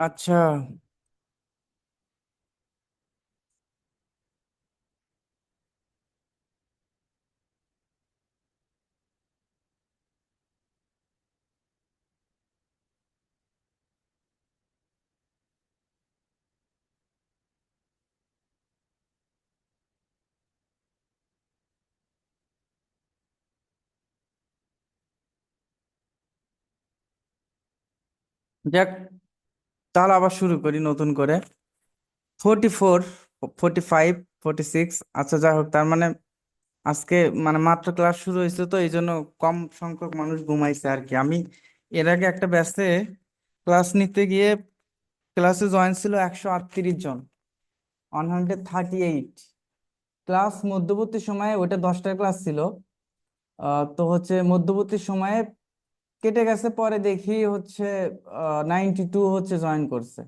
আচ্ছা যাক তাহলে আবার শুরু করি নতুন করে। Forty four forty five forty six আচ্ছা যাই হোক, তার মানে আজকে মানে মাত্র ক্লাস শুরু হয়েছে তো, এই জন্য কম সংখ্যক মানুষ ঘুমাইছে আর কি। আমি এর আগে একটা ব্যাচে ক্লাস নিতে গিয়ে ক্লাসে জয়েন ছিল একশো আটত্রিশ জন one hundred thirty eight class মধ্যবর্তী সময়ে ওটা দশটার ক্লাস ছিল। তো হচ্ছে মধ্যবর্তী সময়ে কেটে গেছে, পরে দেখি হচ্ছে নাইনটি টু হচ্ছে জয়েন করছে।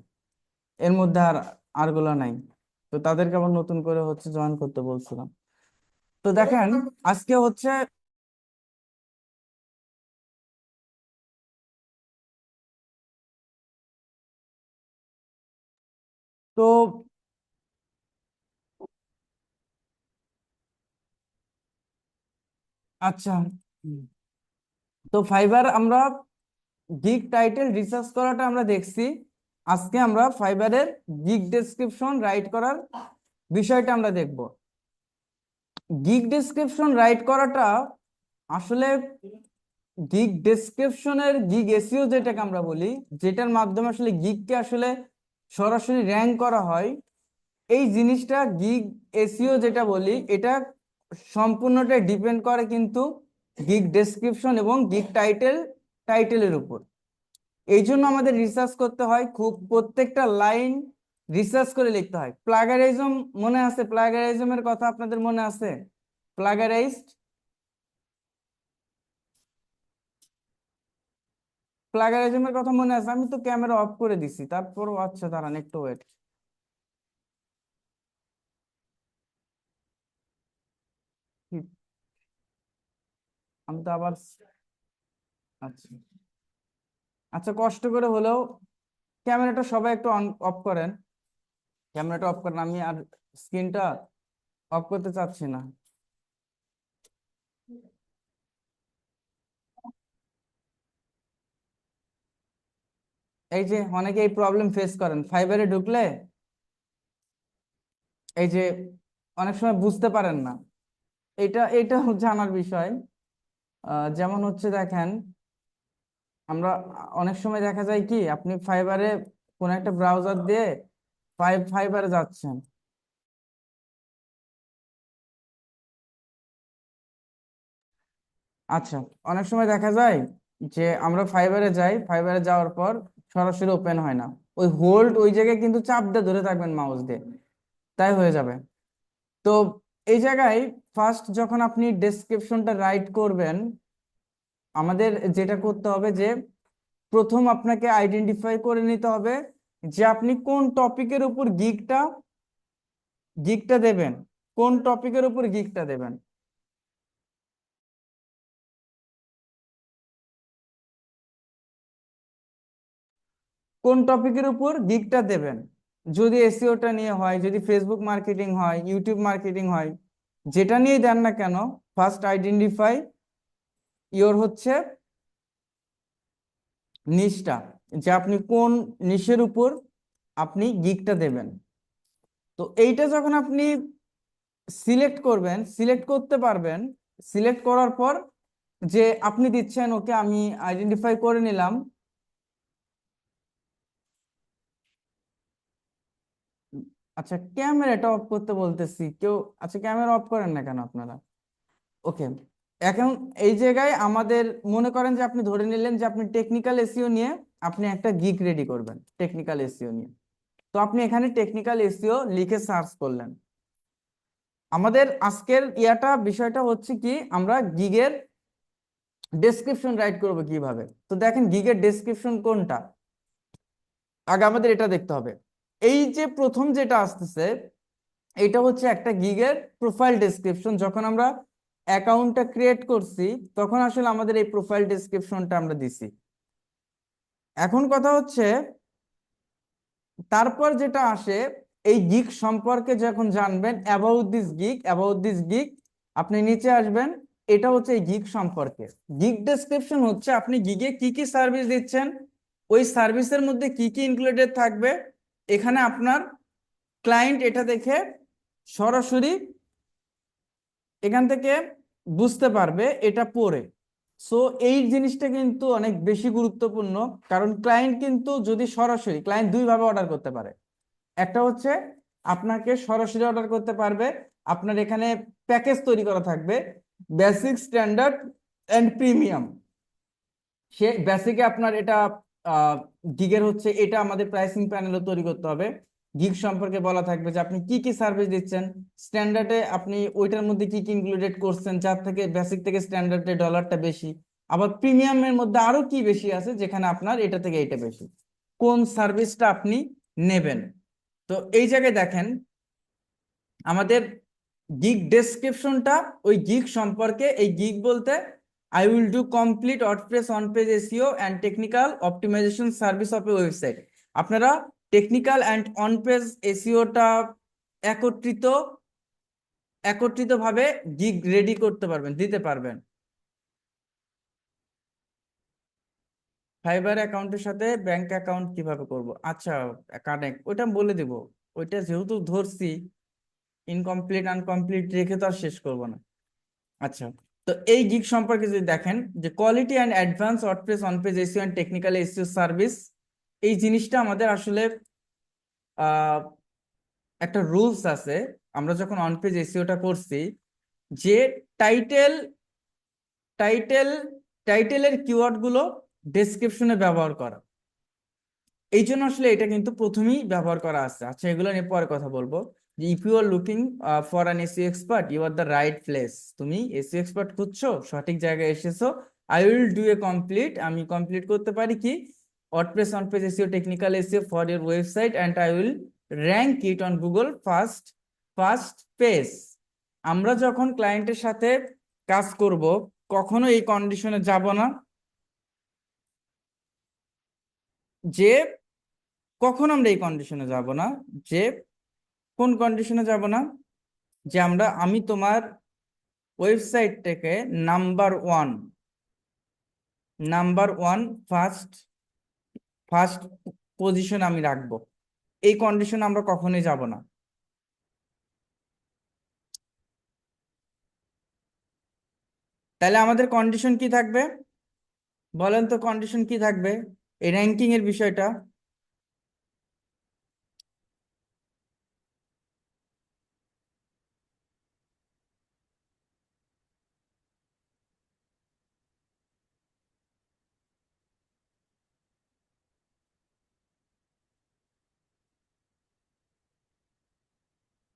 এর মধ্যে আর আরগুলো নাই। তো তাদেরকে আবার নতুন করে হচ্ছে জয়েন করতে বলছিলাম। তো দেখেন, আজকে হচ্ছে তো আচ্ছা। তো ফাইবার আমরা গিগ টাইটেল রিসার্চ করাটা আমরা দেখছি। আজকে আমরা ফাইবারের গিগ ডেসক্রিপশন রাইট করার বিষয়টা আমরা দেখব। গিগ ডেসক্রিপশন রাইট করাটা আসলে গিগ ডেসক্রিপশনের গিগ এসিও যেটাকে আমরা বলি, যেটার মাধ্যমে আসলে গিগকে আসলে সরাসরি র্যাঙ্ক করা হয়, এই জিনিসটা গিগ এসিও যেটা বলি, এটা সম্পূর্ণটা ডিপেন্ড করে কিন্তু গিগ ডেসক্রিপশন এবং গিগ টাইটেল টাইটেলের উপর। এই জন্য আমাদের রিসার্চ করতে হয়, খুব প্রত্যেকটা লাইন রিসার্চ করে লিখতে হয়। প্লাগারিজম মনে আছে? প্লাগারিজমের কথা আপনাদের মনে আছে? প্লাগারাইজড প্লাগারিজমের কথা মনে আছে? আমি তো ক্যামেরা অফ করে দিছি, তারপরও আচ্ছা দাঁড়ান, একটু ওয়েট আমি তো আবার আচ্ছা। আচ্ছা কষ্ট করে হলেও ক্যামেরাটা সবাই একটু অন অফ করেন। ক্যামেরাটা অফ করেন, আমি আর স্ক্রিনটা অফ করতে চাচ্ছি না। এই যে অনেকে এই প্রবলেম ফেস করেন ফাইবারে ঢুকলে এই যে অনেক সময় বুঝতে পারেন না। এটা এটা জানার বিষয়। যেমন হচ্ছে দেখেন, আমরা অনেক সময় দেখা যায় কি, আপনি ফাইবারে কোন একটা ব্রাউজার দিয়ে ফাইভ ফাইবারে যাচ্ছেন। আচ্ছা অনেক সময় দেখা যায় যে আমরা ফাইবারে যাই ফাইবারে যাওয়ার পর সরাসরি ওপেন হয় না। ওই হোল্ড ওই জায়গায় কিন্তু চাপ দিয়ে ধরে থাকবেন মাউস দিয়ে। তাই হয়ে যাবে। তো এই জায়গায় ফার্স্ট যখন আপনি ডেসক্রিপশনটা রাইট করবেন, আমাদের যেটা করতে হবে যে, প্রথম আপনাকে আইডেন্টিফাই করে নিতে হবে যে আপনি কোন টপিকের উপর গিগটা গিগটা দেবেন। কোন টপিকের উপর গিকটা দেবেন। কোন টপিকের উপর গিগটা দেবেন। যদি এসিওটা নিয়ে হয়, যদি ফেসবুক মার্কেটিং হয় ইউটিউব মার্কেটিং হয়, যেটা নিয়ে দেন না কেন ফার্স্ট আইডেন্টিফাই ইওর হচ্ছে নিশটা যে আপনি কোন নিশের উপর আপনি গিগটা দেবেন। তো এইটা যখন আপনি সিলেক্ট করবেন সিলেক্ট করতে পারবেন সিলেক্ট করার পর যে আপনি দিচ্ছেন, ওকে, আমি আইডেন্টিফাই করে নিলাম। আচ্ছা ক্যামেরাটা অফ করতে বলতেছি। কেউ আচ্ছা ক্যামেরা অফ করেন না কেন আপনারা? ওকে, এখন এই জায়গায় আমাদের মনে করেন যে আপনি ধরে নিলেন যে আপনি টেকনিক্যাল এসিও নিয়ে আপনি একটা গিগ রেডি করবেন টেকনিক্যাল এসিও নিয়ে। তো আপনি এখানে টেকনিক্যাল এসিও লিখে সার্চ করলেন। আমাদের আজকের ইয়াটা, বিষয়টা হচ্ছে কি, আমরা গিগের ডেসক্রিপশন রাইট করব কীভাবে? তো দেখেন গিগের ডেসক্রিপশন কোনটা? আগে আমাদের এটা দেখতে হবে। এই যে প্রথম যেটা আসতেছে, এটা হচ্ছে একটা গিগের প্রোফাইল ডেসক্রিপশন। যখন আমরা অ্যাকাউন্টটা ক্রিয়েট করছি, তখন আসলে আমাদের এই প্রোফাইল ডেসক্রিপশনটা আমরা দিছি। এখন কথা হচ্ছে, তারপর যেটা আসে, এই গিক সম্পর্কে যখন জানবেন about this gig about this gig আপনি নিচে আসবেন, এটা হচ্ছে এই গিক সম্পর্কে। গিক ডেসক্রিপশন হচ্ছে আপনি গিগে কি কি সার্ভিস দিচ্ছেন, ওই সার্ভিসের মধ্যে কি কি ইনক্লুডেড থাকবে এখানে আপনার ক্লায়েন্ট এটা দেখে সরাসরি এখান থেকে বুঝতে পারবে এটা পড়ে। সো এই জিনিসটা কিন্তু অনেক বেশি গুরুত্বপূর্ণ, কারণ ক্লায়েন্ট কিন্তু যদি সরাসরি ক্লায়েন্ট দুইভাবে অর্ডার করতে পারে। একটা হচ্ছে, আপনাকে সরাসরি অর্ডার করতে পারবে, আপনার এখানে প্যাকেজ তৈরি করা থাকবে বেসিক স্ট্যান্ডার্ড অ্যান্ড প্রিমিয়াম সে বেসিকে আপনার এটা গিগের হচ্ছে এটা আমাদের প্রাইসিং প্যানেলও তৈরি করতে হবে। গিগ সম্পর্কে বলা থাকবে যে আপনি কি কি সার্ভিস দিচ্ছেন স্ট্যান্ডার্ডে আপনি ওইটার মধ্যে কি কি ইনক্লুডেড করছেন, যার থেকে বেসিক থেকে স্ট্যান্ডার্ডে ডলারটা বেশি। আবার প্রিমিয়ামের মধ্যে আরও কি বেশি আছে, যেখানে আপনার এটা থেকে এটা বেশি। কোন সার্ভিসটা আপনি নেবেন? তো এই জায়গায় দেখেন, আমাদের গিগ ডেসক্রিপশনটা ওই গিগ সম্পর্কে, এই গিগ বলতে will do complete WordPress on page SEO and technical optimization service of a website আপনারা টেকনিক্যাল অ্যান্ড অন পেজ এসিওটা একত্রিত, একত্রিতভাবে গিগ রেডি করতে পারবেন, দিতে পারবেন। ফাইবার অ্যাকাউন্টের সাথে ব্যাংক অ্যাকাউন্ট কীভাবে করব? আচ্ছা কানেক্ট ওইটা বলে দেব। ওইটা যেহেতু ধরছি ইনকমপ্লিট আনকমপ্লিট রেখে তো আর শেষ করব না। আচ্ছা। তো এই গিগ সম্পর্কে যদি দেখেন, যে quality and advance WordPress on page SEO and technical SEO service এই জিনিসটা আমাদের আসলে একটা রুলস আছে। আমরা যখন অন পেজ এসিওটা করছি, যে টাইটেল টাইটেল টাইটেলের কিওয়ার্ডগুলো ডেসক্রিপশনে ব্যবহার করা। এই জন্য আসলে এটা কিন্তু প্রথমেই ব্যবহার করা আছে। আচ্ছা এগুলো নিয়ে পরে কথা বলব। If you are looking for an SEO expert you are the right place তুমি এসিও এক্সপার্ট খুঁজছো সঠিক জায়গায় এসেছ I will do a complete আমি কমপ্লিট করতে পারি কি on page SEO, technical SEO for your website, and I will rank it on Google first first page. আমরা যখন ক্লায়েন্টের সাথে কাজ করব কখনো এই কন্ডিশনে যাব না যে কখন আমরা এই কন্ডিশনে যাব না যে কোন কন্ডিশনে যাব না? যে আমরা, আমি তোমার ওয়েবসাইট থেকে number one number one first first position আমি রাখব। এই কন্ডিশন আমরা কখনোই যাব না। তাহলে আমাদের কন্ডিশন কি থাকবে? বলেন তো কন্ডিশন কি থাকবে? এই র্যাঙ্কিং এর বিষয়টা।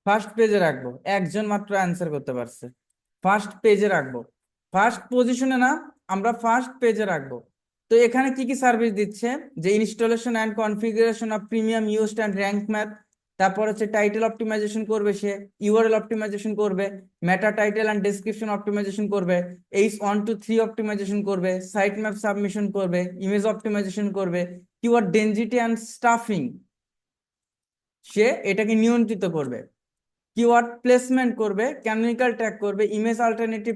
ফার্স্ট পেজে রাখব। একজন মাত্র অ্যান্সার করতে পারছে। ফার্স্ট পেজে রাখব। ফার্স্ট পজিশনে না, আমরা ফার্স্ট পেজে রাখব। তো এখানে কি কি সার্ভিস দিচ্ছে? যে installation and configuration of premium used and rank math তারপর হচ্ছে টাইটেল অপটিমাইজেশন করবে সে ইউআরএল অপটিমাইজেশন করবে meta title and description optimization করবে H one two three optimization করবে সাইট ম্যাপ সাবমিশন করবে ইমেজ অপটিমাইজেশন করবে কিওয়ার্ড ডেনজিটি অ্যান্ড স্টাফিং সে এটাকে নিয়ন্ত্রিত করবে। কিওয়ার্ড প্লেসমেন্ট করবে ক্যানোনিক্যাল ট্যাগ করবে ইমেজ অল্টারনেটিভ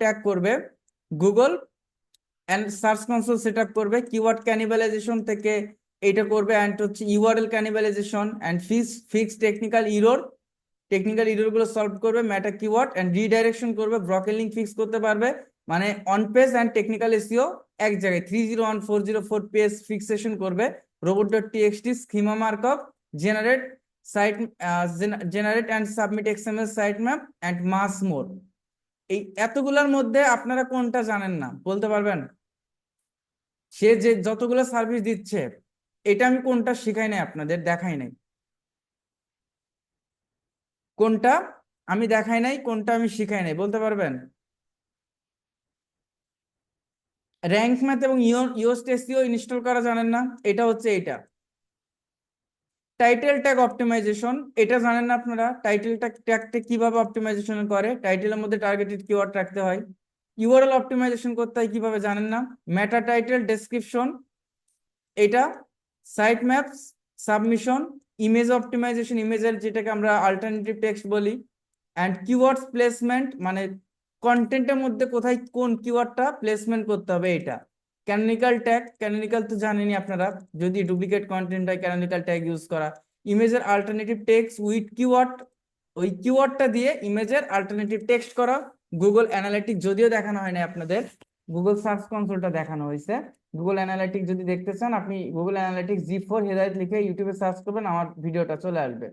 ট্যাগ করবে Google and search console set করবে কিওয়ার্ড ক্যানিবালাইজেশন থেকে এটা করবে অ্যান্ড হচ্ছে URL cannibalization and fix fix technical error technical ইরোরগুলো solve করবে ম্যাটা কিওয়ার্ড অ্যান্ড রিডাইরেকশন করবে ব্রকেল লিঙ্ক ফিক্স করতে পারবে মানে on page and technical SEO এক জায়গায় three zero one four zero four page fixation করবে robot dot TXT schema markup generate site generate and submit XML site map and much more এই এতগুলোর মধ্যে আপনারা কোনটা জানেন না, বলতে পারবেন? সে যে যতগুলো সার্ভিস দিচ্ছে, এটা আমি কোনটা শিখাই নাই আপনাদের, দেখাই নাই। কোনটা আমি দেখাই নাই, কোনটা আমি শিখাই নাই, বলতে পারবেন? র্যাঙ্ক ম্যাথ এবং ইওস টেস্টিও ইনস্টল করা জানেন না, এটা হচ্ছে এটা টাইটেল ট্যাগ অপটিমাইজেশন এটা জানেন না আপনারা? টাইটেল ট্যাগ ট্যাগটা কীভাবে অপটিমাইজেশন করে? টাইটেলের মধ্যে টার্গেটেড কিওয়ার্ড রাখতে হয়। ইউআরএল অপটিমাইজেশন করতে হয় কীভাবে জানেন না? মেটা টাইটেল ডেসক্রিপশন এটা site maps submission image optimization ইমেজের যেটাকে আমরা অল্টারনেটিভ টেক্সট বলি অ্যান্ড কিওয়ার্ডস প্লেসমেন্ট মানে কন্টেন্টের মধ্যে কোথায় কোন কিওয়ার্ডটা প্লেসমেন্ট করতে হবে, এটা। ক্যানোনিক্যাল ট্যাগ ক্যানোনিক্যাল তো জানেনই আপনারা, যদি ডুপ্লিকেট কন্টেন্ট হয় ক্যানোনিক্যাল ট্যাগ ইউজ করা। ইমেজের অল্টারনেটিভ টেক্সট উইথ কিওয়ার্ড ওই কিওয়ার্ডটা দিয়ে ইমেজের অল্টারনেটিভ টেক্সট করা। গুগল অ্যানালিটিক যদিও দেখানো হয় না আপনাদের গুগল সার্চ কনসোলটা দেখানো হয়েছে। গুগল অ্যানালিটিক যদি দেখতে চান, আপনি গুগল অ্যানালিটিক জি ফোর হেদায়ত লিখে ইউটিউবে সার্চ করবেন, আমার ভিডিওটা চলে আসবে।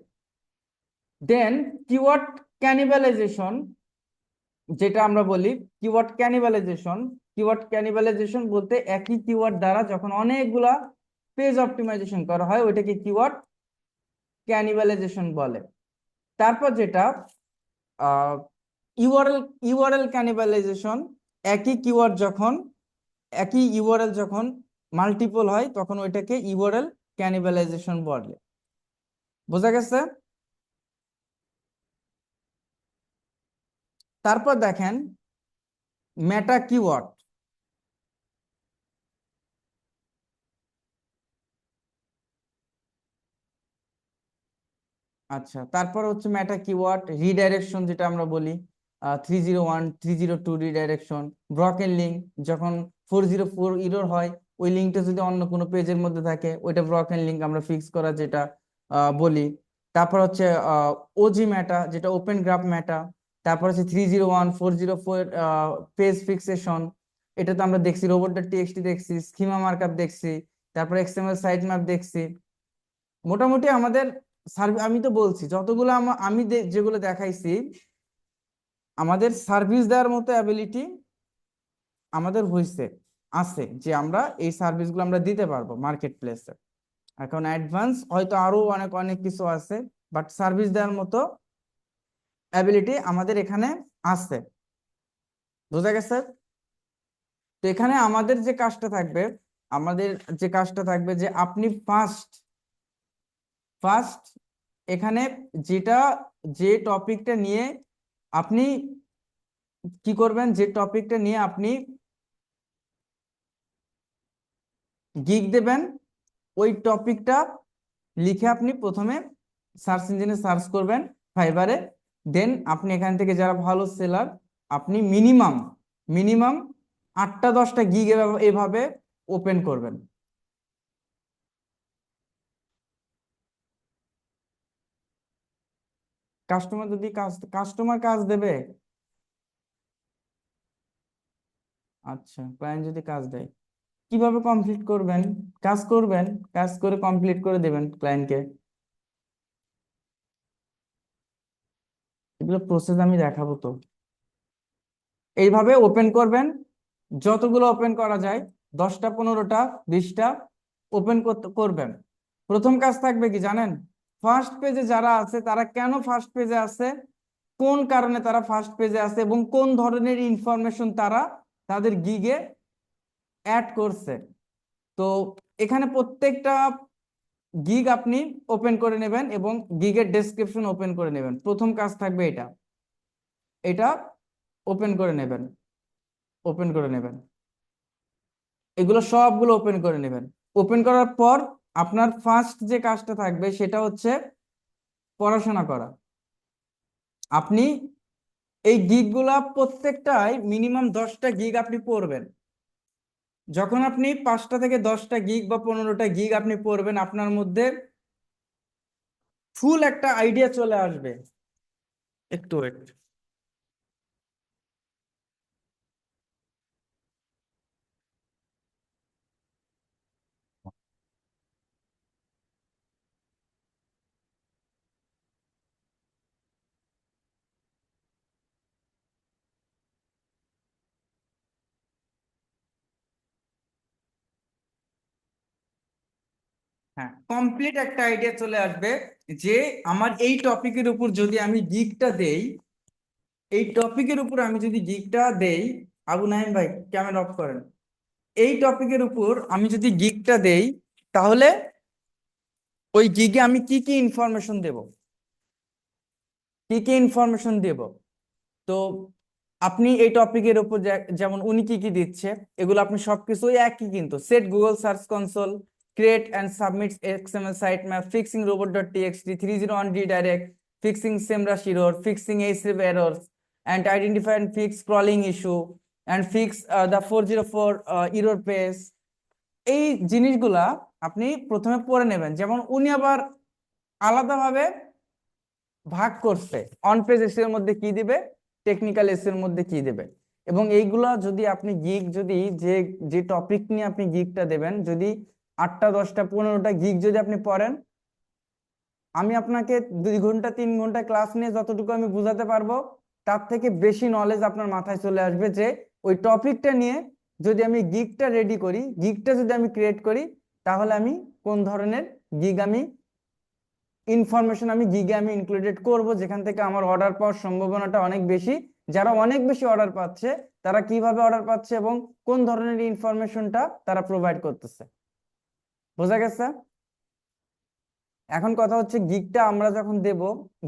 দেন কিওয়ার্ড ক্যানিবালাইজেশন যেটা আমরা বলি কিওয়ার্ড ক্যানিবালাইজেশন কিওয়ার্ড ক্যানিবালাইজেশন বলতে একই কিওয়ার্ড দ্বারা যখন অনেকগুলা পেজ অপটিমাইজেশন করা হয়, ওইটাকে কিওয়ার্ড ক্যানিবালাইজেশন বলে। তারপর যেটা ইউআরএল ইউআরএল ক্যানিবালাইজেশন একই কিওয়ার্ড যখন, একই ইউআরএল যখন মাল্টিপল হয়, তখন ওইটাকে ইউআরএল ক্যানিবালাইজেশন বলে। বোঝা গেছে? তারপর দেখেন মেটা কিওয়ার্ড আচ্ছা তারপর হচ্ছে মেটা কিওয়ার্ড রিডাইরেকশন যেটা আমরা বলি three zero one three zero two redirection broken link যখন ফোর জিরো ফোর ইরোর হয়, ওই লিঙ্কটা যদি অন্য কোনো পেজের মধ্যে থাকে, ওইটা ব্রকেন লিঙ্ক আমরা ফিক্স করা যেটা বলি। তারপর হচ্ছে ওজি ম্যাটা যেটা ওপেন গ্রাফ ম্যাটা তারপর হচ্ছে three zero one four zero four page fixation এটা তো আমরা দেখছি রোবট ডট টিএক্সটি দেখছি স্কিমা মার্কআপ দেখছি, তারপর এক্সএমএল সাইট ম্যাপ দেখছি। মোটামুটি আমাদের সার্ভিস আমি তো বলছি, যতগুলো আমি যেগুলো দেখাইছি, আমাদের সার্ভিস দেওয়ার মতো অ্যাবিলিটি আমাদের হয়েছে আছে, যে আমরা এই সার্ভিসগুলো আমরা দিতে পারব মার্কেট প্লেসে এখন অ্যাডভান্স হয়তো আরও অনেক অনেক কিছু আছে বাট সার্ভিস দেওয়ার মতো অ্যাবিলিটি আমাদের এখানে আছে। বোঝা গেছে? তো এখানে আমাদের যে কাজটা থাকবে, আমাদের যে কাজটা থাকবে যে আপনি ফার্স্ট ফার্স্ট এখানে যেটা, যে টপিকটা নিয়ে আপনি কি করবেন, যে টপিকটা নিয়ে আপনি গিগ দেবেন, ওই টপিকটা লিখে আপনি প্রথমে সার্চ ইঞ্জিনে সার্চ করবেন ফাইবারে দেন আপনি এখান থেকে যারা ভালো সেলার আপনি মিনিমাম মিনিমাম আটটা দশটা গিগ এভাবে ওপেন করবেন। কাস্টমার যদি কাজ কাস্টমার কাজ দেবে? আচ্ছা ক্লায়েন্ট যদি কাজ দেয়, কীভাবে কমপ্লিট করবেন? কাজ করবেন, কাজ করে কমপ্লিট করে দেবেন ক্লায়েন্টকে এগুলো প্রসেস আমি দেখাবো তো। এইভাবে ওপেন করবেন, যতগুলো ওপেন করা যায়, দশটা, পনেরোটা, বিশটা ওপেন করবেন। প্রথম কাজ থাকবে কি জানেন? ফার্স্ট পেজে যারা আছে, তারা কেন ফার্স্ট পেজে আছে? কোন কারণে তারা ফার্স্ট পেজে আছে এবং কোন ধরনের ইনফরমেশন তারা তাদের গিগে অ্যাড করছে? তো এখানে প্রত্যেকটা গিগ আপনি ওপেন করে নেবেন এবং গিগের ডেসক্রিপশন ওপেন করে নেবেন। প্রথম কাজ থাকবে এটা। এটা ওপেন করে নেবেন। ওপেন করে নেবেন। এগুলো সবগুলো ওপেন করে নেবেন। ওপেন করার পর আপনার ফার্স্ট যে কাজটা থাকবে সেটা হচ্ছে পড়াশোনা করা। আপনি এই গিগগুলা প্রত্যেকটাই মিনিমাম দশটা গিগ আপনি পড়বেন। যখন আপনি পাঁচটা থেকে দশটা গিগ বা পনেরোটা গিগ আপনি পড়বেন, আপনার মধ্যে ফুল একটা আইডিয়া চলে আসবে। একটু একটু। হ্যাঁ। কমপ্লিট একটা আইডিয়া চলে আসবে যে আমার এই টপিকের উপর যদি আমি গিগটা দেই, এই টপিকের উপর আমি যদি গিগটা দেই, আবু নাইম ভাই ক্যামেরা অফ করেন। এই টপিকের উপর আমি যদি গিগটা দেই, তাহলে ওই গিগে আমি কি কি ইনফরমেশন দেব? কি কি ইনফরমেশন দেব? তো আপনি এই টপিকের উপর যেমন উনি কি কি দিচ্ছে, এগুলো আপনি সবকিছু একই কিন্তু। Set Google search console create and submits XML sitemap, fixing robot.txt, 301 redirect, fixing SEMrush error, fixing Href errors, and identify and fix crawling issue, and fix uh, the 404 uh, error page. এই জিনিসগুলা আপনি প্রথমে পড়ে নেবেন যেমন উনি আবার আলাদাভাবে ভাগ করছে অন পেজ এস এর মধ্যে কি দিবে টেকনিক্যাল এস এর মধ্যে কি দিবে এবং এইগুলা যদি আপনি গিগ যদি যে যে টপিক নিয়ে আপনি গিগটা দেবেন যদি আটটা, দশটা, পনেরোটা গিগ যদি আপনি পড়েন, আমি আপনাকে দুই ঘণ্টা, তিন ঘণ্টা ক্লাস নিয়ে যতটুকু আমি বুঝাতে পারব, তার থেকে বেশি নলেজ আপনার মাথায় চলে আসবে যে ওই টপিকটা নিয়ে যদি আমি গিগটা রেডি করি গিগটা যদি আমি ক্রিয়েট করি, তাহলে আমি কোন ধরনের গিগ আমি ইনফরমেশন আমি গিগে আমি ইনক্লুডেড করব, যেখান থেকে আমার অর্ডার পাওয়ার সম্ভাবনাটা অনেক বেশি। যারা অনেক বেশি অর্ডার পাচ্ছে, তারা কীভাবে অর্ডার পাচ্ছে এবং কোন ধরনের ইনফরমেশনটা তারা প্রোভাইড করতেছে। বোঝা গেছে? এখন কথা হচ্ছে গিগটা আমরা যখন দেব,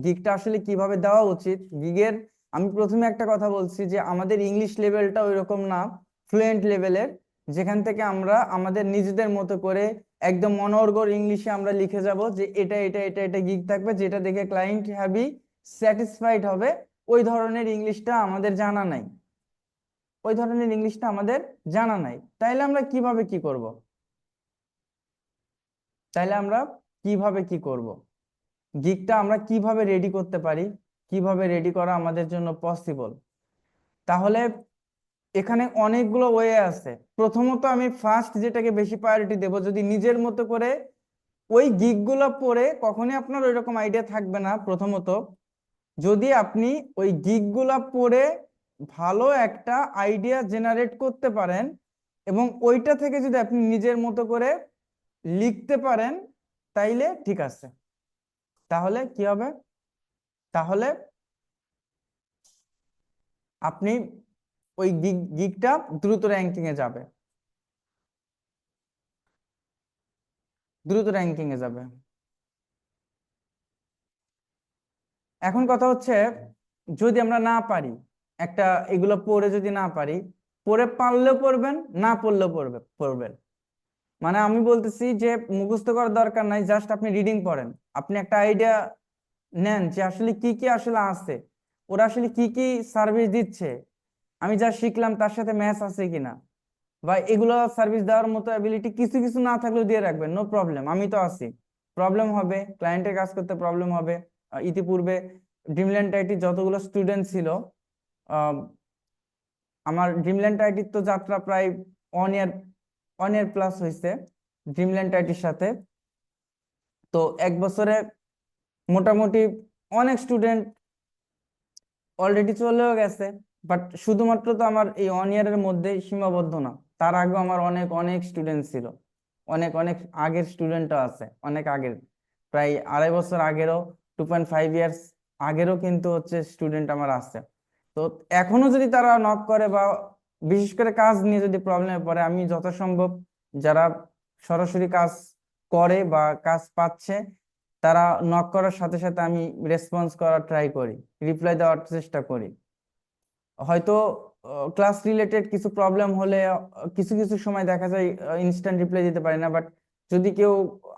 গিগটা আসলে কীভাবে দেওয়া উচিত? গিগের, আমি প্রথমে একটা কথা বলছি যে আমাদের ইংলিশ লেভেলটা ওই রকম না ফ্লুয়েন্ট লেভেলের যেখান থেকে আমরা আমাদের নিজেদের মতো করে একদম অনর্গল ইংলিশে আমরা লিখে যাব যে এটা এটা এটা এটা গিগ থাকবে, যেটা দেখে ক্লায়েন্ট হ্যাভি স্যাটিসফাইড হবে, ওই ধরনের ইংলিশটা আমাদের জানা নাই। ওই ধরনের ইংলিশটা আমাদের জানা নাই। তাইলে আমরা কীভাবে কি করব? তাইলে আমরা কীভাবে কি করব? গিকটা আমরা কীভাবে রেডি করতে পারি? কীভাবে রেডি করা আমাদের জন্য পসিবল তাহলে এখানে অনেকগুলো ওয়ে আছে। প্রথমত আমি ফার্স্ট যেটাকে বেশি প্রায়োরিটি দেব, যদি নিজের মতো করে ওই গিকগুলো পরে কখনই আপনার ওই রকম আইডিয়া থাকবে না। প্রথমত, যদি আপনি ওই গিকগুলো পরে ভালো একটা আইডিয়া জেনারেট করতে পারেন এবং ওইটা থেকে যদি আপনি নিজের মতো করে লিখতে পারেন, তাইলে ঠিক আছে। তাহলে কি হবে? তাহলে আপনি ওই গিগ, গিগটা দ্রুত র্যাঙ্কিং এ যাবে। দ্রুত র্যাঙ্কিং এ যাবে। এখন কথা হচ্ছে, যদি আমরা না পারি, একটা এগুলো পড়ে যদি না পারি, পড়ে পারলেও পড়বেন, না পড়লেও পড়বে, পড়বেন। মানে আমি বলতেছি যে মুখস্থ করার দরকার নাই জাস্ট আপনি রিডিং পড়েন। আপনি একটা আইডিয়া নেন যে আসলে কি কি আসলে আছে। ওরা আসলে কি কি সার্ভিস দিচ্ছে। আমি যা শিখলাম তার সাথে ম্যাচ আছে কিনা। বা এগুলো সার্ভিস দেওয়ার মতো অ্যাবিলিটি কিছু কিছু না থাকলেও দিয়ে রাখবেন নো প্রবলেম আমি তো আছি। প্রবলেম হবে ক্লায়েন্টের কাজ করতে প্রবলেম হবে। ইতিপূর্বে ড্রিমল্যান্ড আইটি যতগুলো স্টুডেন্ট ছিল আমার ড্রিমল্যান্ড আইটির তো যাত্রা প্রায় ওয়ান ইয়ার ইয়ার প্লাস হয়েছে ড্রিমল্যান্ড আইটির সাথে। তো এক বছরে মোটামুটি অনেক স্টুডেন্ট অলরেডি চলেও গেছে, বাট শুধুমাত্র তো আমার এই ওয়ান ইয়ারের মধ্যেই সীমাবদ্ধ না, তার আগেও আমার অনেক অনেক স্টুডেন্ট ছিল, অনেক অনেক আগের স্টুডেন্টও আছে, অনেক আগের, প্রায় আড়াই বছর আগেরও টু পয়েন্ট ফাইভ ইয়ার্স আগেরও কিন্তু হচ্ছে স্টুডেন্ট আমার আছে। তো এখনও যদি তারা নক করে বা বিশেষ করে কাজ নিয়ে যদি প্রবলেমে পড়ে, আমি যথাসম্ভব যারা সরাসরি কাজ করে বা কাজ পাচ্ছে, তারা নক করার সাথে সাথে আমি রেসপন্স করার ট্রাই করি রিপ্লাই দেওয়ার চেষ্টা করি। হয়তো ক্লাস রিলেটেড কিছু প্রবলেম হলে, কিছু কিছু সময় দেখা যায় ইনস্ট্যান্ট রিপ্লাই দিতে পারি না বাট যদি কেউ,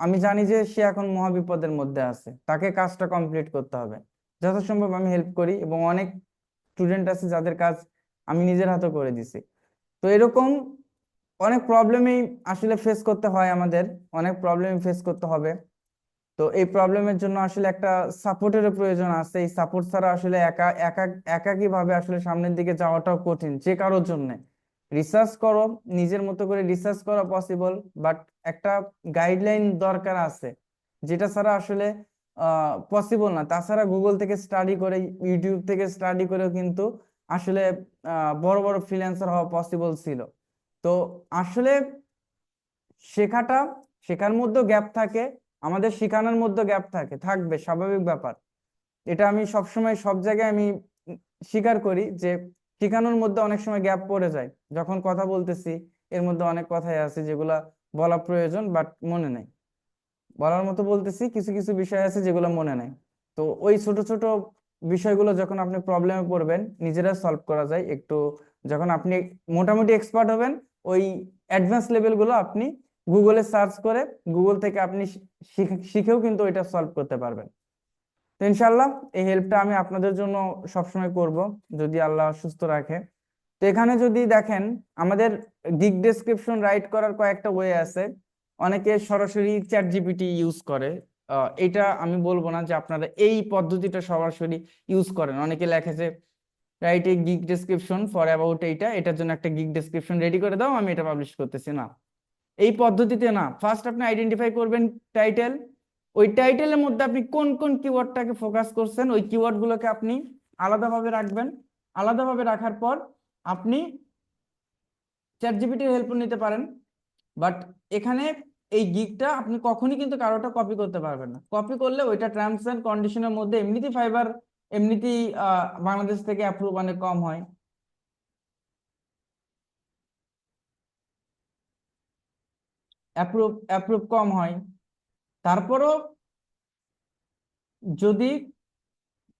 আমি জানি যে সে এখন মহাবিপদের মধ্যে আছে, তাকে কাজটা কমপ্লিট করতে হবে। যথাসম্ভব আমি হেল্প করি এবং অনেক স্টুডেন্ট আছে যাদের কাজ আমি নিজের হাতে করে দিছি। তো এরকম অনেক প্রবলেমই আসলে ফেস করতে হয় আমাদের, অনেক প্রবলেম ফেস করতে হবে। তো এই প্রবলেমের জন্য আসলে একটা সাপোর্টেরও প্রয়োজন আছে। এই সাপোর্ট ছাড়া আসলে একা একা একাকী ভাবে আসলে সামনের দিকে যাওয়াটাও কঠিন যে কারোর জন্য। রিসার্চ করো, নিজের মতো করে রিসার্চ করা পসিবল বাট একটা গাইডলাইন দরকার আছে। যেটা ছাড়া আসলে পসিবল না। তাছাড়া গুগল থেকে স্টাডি করে ইউটিউব থেকে স্টাডি করেও কিন্তু আসলে বড় বড় ফ্রিল্যান্সার হওয়া পসিবল ছিল। তো আসলে শেখাটা, শেখার মধ্যেও গ্যাপ থাকে, আমাদের শেখানোর মধ্যে গ্যাপ থাকে, থাকবে, স্বাভাবিক ব্যাপার। এটা আমি সবসময়, সব জায়গায় আমি স্বীকার করি যে, শেখানোর মধ্যে অনেক সময় গ্যাপ পড়ে যায়। যখন কথা বলতেছি, এর মধ্যে অনেক কথাই আছে যেগুলা বলা প্রয়োজন বাট মনে নেই। বলার মতো বলতেছি, কিছু কিছু বিষয় আছে যেগুলো মনে নেই। তো ওই ছোট ছোট বিষয়গুলো যখন আপনি প্রবলেমে পড়বেন, নিজেরা সলভ করা যায়। একটু যখন আপনি মোটামুটি এক্সপার্ট হবেন, ওই অ্যাডভান্স লেভেলগুলো আপনি গুগলে সার্চ করে গুগল থেকে আপনি শিখেও কিন্তু এটা সলভ করতে পারবেন। তো ইনশাল্লাহ এই হেল্পটা আমি আপনাদের জন্য সবসময় করব, যদি আল্লাহ সুস্থ রাখে। তো এখানে যদি দেখেন, আমাদের গিগ ডেসক্রিপশন রাইট করার কয়েকটা ওয়ে আছে। অনেকে সরাসরি চ্যাট জিপিটি ইউজ করে। এটা আমি বলব না যে আপনারা এই পদ্ধতিটা সরাসরি ইউজ করেন। অনেকে লেখেছে write a gig description for about এইটা, এটার জন্য একটা গিগ ডেসক্রিপশন রেডি করে দাও, আমি এটা পাবলিশ করতেছি। না। এই পদ্ধতিতে না ফার্স্ট আপনি আইডেন্টিফাই করবেন টাইটেল ওই টাইটেলের মধ্যে আপনি কোন কোন কিওয়ার্ডটাকে ফোকাস করছেন, ওই কিওয়ার্ড গুলোকে আপনি আলাদাভাবে রাখবেন। আলাদাভাবে রাখার পর আপনি চ্যাট জিপিটির হেল্প নিতে পারেন। বাট এখানে এই গিগটা আপনি কখনই কিন্তু কারোটা কপি করতে পারবেন না। কপি করলে ওইটা টার্মস এন্ড কন্ডিশনের মধ্যে এমনিতেই ফাইবার এমনিতেই বাংলাদেশ থেকে অ্যাপ্রুভ অনেক কম হয়। অ্যাপ্রুভ অ্যাপ্রুভ কম হয়। তারপরও যদি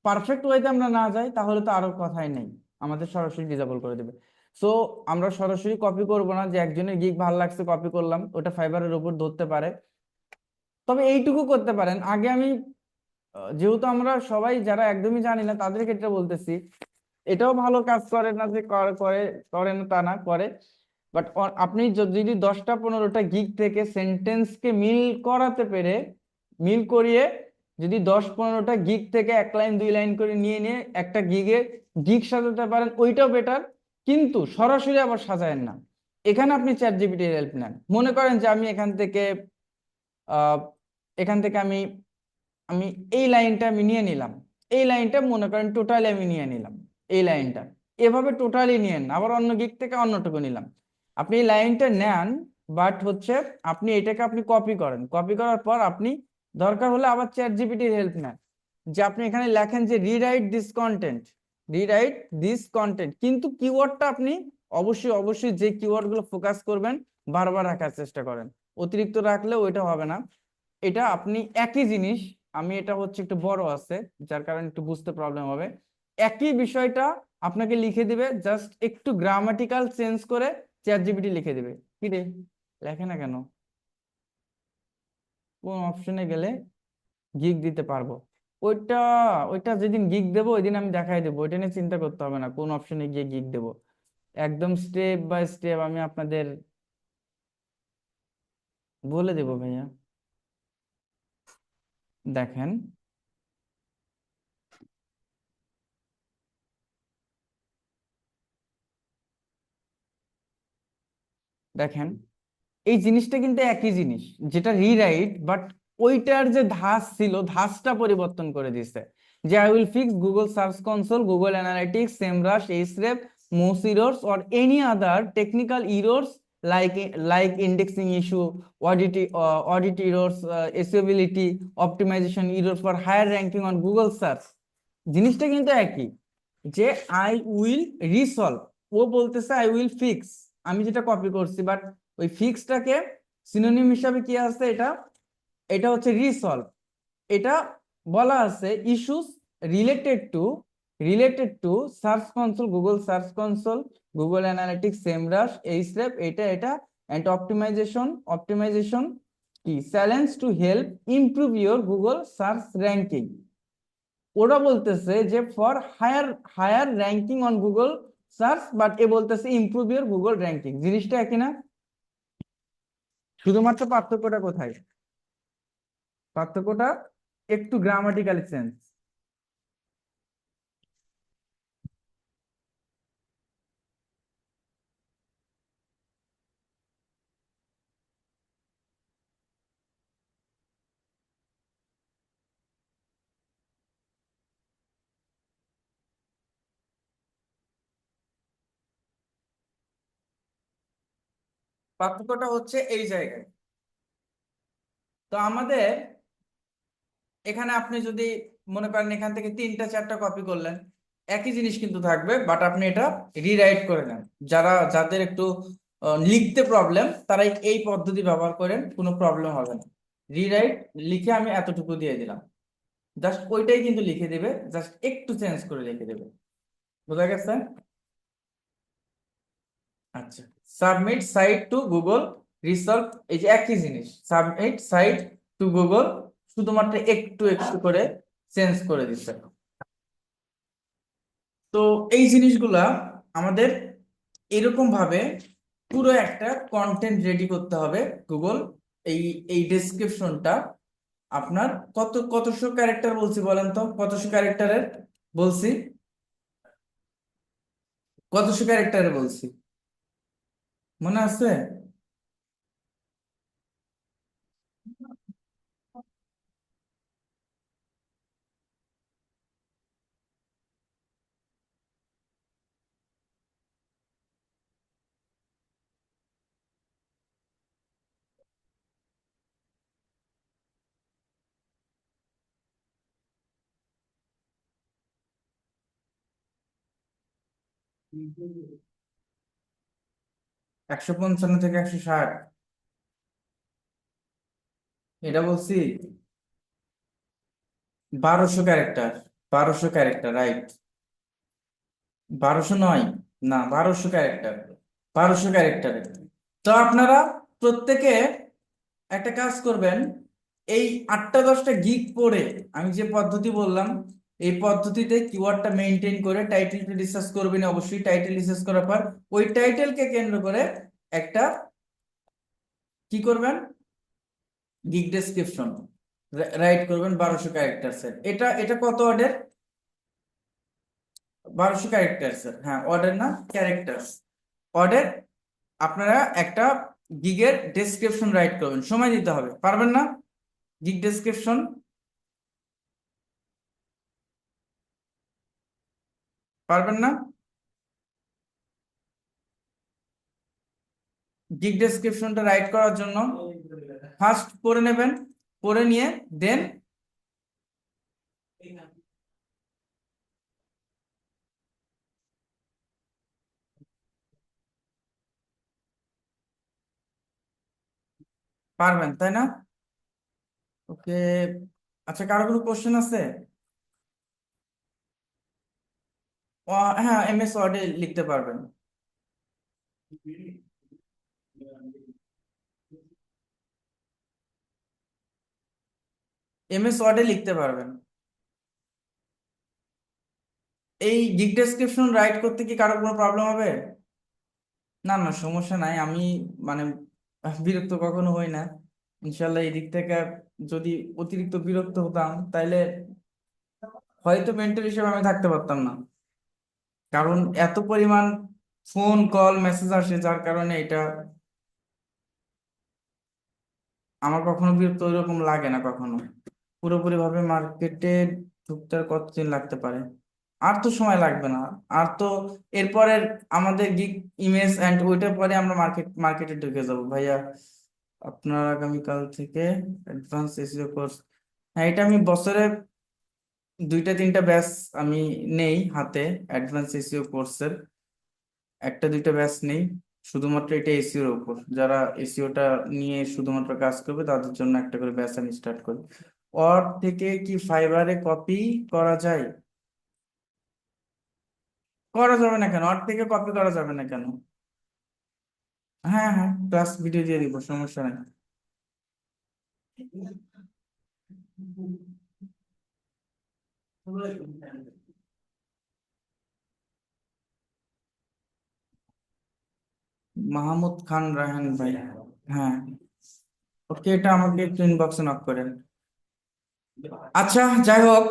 পারফেক্ট ওয়েতে আমরা না যাই, তাহলে তো আরও কথাই নেই। আমাদের সরাসরি ডিসেবল করে দেবে। সো আমরা সরাসরি কপি করব না যে একজনের গিগ ভালো লাগছে কপি করলাম, ওটা ফাইবারের উপর ধরতে পারে। তবে এইটুকু করতে পারেন। আগে আমি যেহেতু আমরা সবাই যারা একদমই জানি না, তাদের ক্ষেত্রে বলতেছি, এটাও ভালো কাজ করে না যে করে করে না, তা না, করে। বাট আপনি যদি দশটা পনেরোটা গিগ থেকে সেন্টেন্সকে মিল করাতে পেরে, মিল করিয়ে যদি দশ পনেরোটা গিগ থেকে এক লাইন, দুই লাইন করে নিয়ে নিয়ে একটা গিগে গিগ সাজাতে পারেন, ওইটাও বেটার কিন্তু সরাসরি আবার সাজায়েন না। এখানে আপনি চ্যাট জিপিটির হেল্প নেন। মনে করেন যে আমি এখান থেকে এখান থেকে আমি আমি এই লাইনটা আমি নিয়ে নিলাম। এই লাইনটা মনে করেন টোটালি আমি নিয়ে নিলাম। এই লাইনটা। এভাবে টোটালি নিয়েন আবার অন্য গিক থেকে অন্যটুকু নিলাম। আপনি এই লাইনটা নেন বাট হচ্ছে আপনি এটাকে আপনি কপি করেন। কপি করার পর আপনি দরকার হলে আবার চ্যাট জিপিটির হেল্প নেন। যে আপনি এখানে লেখেন যে rewrite this content rewrite this content কিন্তু কিওয়ার্ডটা আপনি অবশ্যই অবশ্যই যে কিওয়ার্ডগুলো ফোকাস করবেন, বারবার রাখার চেষ্টা করেন। অতিরিক্ত রাখলে ওইটা হবে না। এটা আপনি একই জিনিস, আমি এটা হচ্ছে একটু বড় আছে, যার কারণে একটু বুঝতে প্রবলেম হবে। একই বিষয়টা আপনাকে লিখে দিবে জাস্ট একটু গ্রামাটিক্যাল চেঞ্জ করে চ্যাট লিখে দিবে। কি রে? লেখে না কেন? কোন অপশনে গেলে গিগ দিতে পারব। ওইটা ওইটা যেদিন গিগ দেবো ওই দিন আমি দেখাই দেবো। ওইটা নিয়ে চিন্তা করতে হবে না, কোন অপশনে গিয়ে গিগ দেবো। একদম স্টেপ বাই স্টেপ আমি আপনাদের বলে দেবো ভাইয়া। দেখেন। দেখেন, এই জিনিসটা কিন্তু একই জিনিস, যেটা রিরাইট বাট ওইটার যে ধাস ছিল ধাসটা পরিবর্তন করে দিছে যে I will fix Google search console Google analytics Semrush এইচরেপ Moz errors or any other technical errors indexing issue audit uh, audit errors uh, accessibility optimization errors for higher ranking on google search জিনিসটা কিন্তু একই যে I will resolve ও বলতেছে I will fix আমি যেটা copy করছি but ওই ফিক্সটাকে synonym হিসাবে কি আছে এটা? এটা হচ্ছে রিসলভ এটা বলা আছে issues related to related to search console Google search console Google analytics Semrush এইচরেপ এটা এটা অ্যান্ড অপটিমাইজেশন অপটিমাইজেশন কি? Challenge to help improve your Google search ranking ওরা বলতেছে যে for higher higher ranking on Google search but এ বলতেছে improve your Google ranking জিনিসটা একই না? শুধুমাত্র পার্থক্যটা কোথায়? পার্থক্যটা একটু গ্রামাটিক্যাল চেঞ্জ পার্থক্যটা হচ্ছে এই জায়গায়। তো আমাদের এখানে আপনি যদি মনে করেন এখান থেকে তিনটা, চারটা কপি করলেন, একই জিনিস কিন্তু থাকবে বাট আপনি এটা রিরাইট করে নেন। যারা, যাদের একটু লিখতে প্রবলেম তারা এই পদ্ধতি ব্যবহার করেন, কোনো প্রবলেম হবে না। রিরাইট লিখে আমি এতটুকু দিয়ে দিলাম। জাস্ট ওইটাই কিন্তু লিখে দেবে জাস্ট একটু চেঞ্জ করে লিখে দেবে। বোঝা গেছে? আচ্ছা submit site to Google resolve এই যে একই জিনিস সাবমিট সাইট টু গুগল শুধুমাত্র একটু একটু করে চেঞ্জ করে দিচ্ছে তো এই জিনিসগুলা আমাদের এরকম ভাবে পুরো একটা কন্টেন্ট রেডি করতে হবে গুগল এই এই ডেসক্রিপশনটা আপনার কত কতশো ক্যারেক্টার বলছি বলেন তো? কতশো ক্যারেক্টারের বলছি? কতশো ক্যারেক্টারের বলছি? মনে আছে? একশো পঞ্চান্ন থেকে একশো ষাট। এটা বলছি বারোশো ক্যারেক্টার বারোশো ক্যারেক্টার, রাইট। বারোশো নয়, না, বারোশো ক্যারেক্টার বারোশো ক্যারেক্টার। তো আপনারা প্রত্যেকে একটা কাজ করবেন, এই আটটা দশটা গিগ পড়ে আমি যে পদ্ধতি বললাম এই পদ্ধতিতে কিওয়ার্ডটা মেনটেন করে টাইটেলটা রিসার্চ করবেন অবশ্যই টাইটেল রিসার্চ করার পর ওই টাইটেলকে কেন্দ্র করে একটা কি করবেন? গিগ ডেসক্রিপশন রাইট করবেন বারোশো ক্যারেক্টার্সের এটা এটা কত অর্ডার বারোশো ক্যারেক্টার্স হ্যাঁ অর্ডার না ক্যারেক্টার্স অর্ডার আপনারা একটা গিগের ডেসক্রিপশন রাইট করবেন। সময় দিতে হবে। পারবেন না? গিগ ডেসক্রিপশন পারবেন না? গিগ ডেসক্রিপশনটা রাইট করার জন্য ফার্স্ট পড়ে নেবেন, পড়ে নিয়ে দেন পারবেন, তাই না? ওকে আচ্ছা কারও কোনো কোশ্চেন আছে ও- হ্যাঁ এমএস ওয়ার্ডে লিখতে পারবেন। এমএস ওয়ার্ডে লিখতে পারবেন। এই গিগ ডেসক্রিপশন রাইট করতে কি কারও কোনো প্রবলেম হবে? না না, সমস্যা নাই। আমি মানে বিরক্ত কখনো হই না। ইনশাল্লাহ এই দিক থেকে যদি অতিরিক্ত বিরক্ত হতাম, তাইলে হয়তো মেন্টাল হিসেবে আমি থাকতে পারতাম না। কারণ এত পরিমাণ ফোন কল মেসেজ আসে যার কারণে এটা আমার কখনো বিরক্ত ওইরকম লাগে না কখনো। পুরোপুরি ভাবে মার্কেটে ঢুকতে কতদিন লাগতে পারে? আর তো সময় লাগবে না। আর তো এরপরের আমাদের গিগ ইমেজ অ্যান্ড ওইটার পরে আমরা মার্কেট মার্কেটে ঢুকে যাব। ভাইয়া, আপনার আগামীকাল থেকে অ্যাডভান্স এসইও কোর্স হ্যাঁ এটা আমি বছরে দুইটা, তিনটা ব্যাচ আমি নেই হাতে অ্যাডভান্স এসইও কোর্সের একটা, দুইটা ব্যাচ নেই, শুধুমাত্র এটা এসইওর উপর যারা এসইওটা নিয়ে শুধুমাত্র কাজ করবে, তাদের জন্য একটা করে ব্যাচ আমি স্টার্ট করি। ওর থেকে কি ফাইবারে কপি করা যায়? করা যাবে না কেন? ওর থেকে কপি করা যাবে না কেন? হ্যাঁ হ্যাঁ ক্লাস ভিডিও দিয়ে দিব, সমস্যা নাই। মাহমুদ খান রায়হান ভাই হ্যাঁ। ওকে, এটা আমাকে একটু ইনবক্সে নক করেন। আচ্ছা যাই হোক।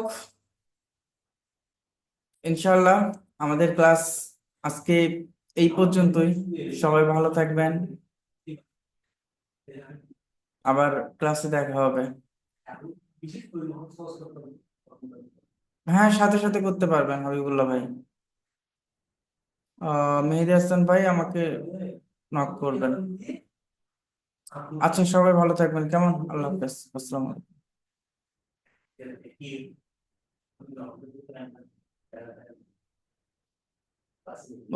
ইনশাল্লাহ আমাদের ক্লাস আজকে এই পর্যন্তই। সবাই ভালো থাকবেন। আবার ক্লাসে দেখা হবে। হ্যাঁ সাথে সাথে করতে পারবেন হাবিবুল্লাহ ভাই। মেহেদি হাসান ভাই আমাকে নক করবেন। আচ্ছা সবাই ভালো থাকবেন। কেমন? আল্লাহ হাফেজ। আসসালামু আলাইকুম।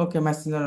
ওকে মেসেঞ্জার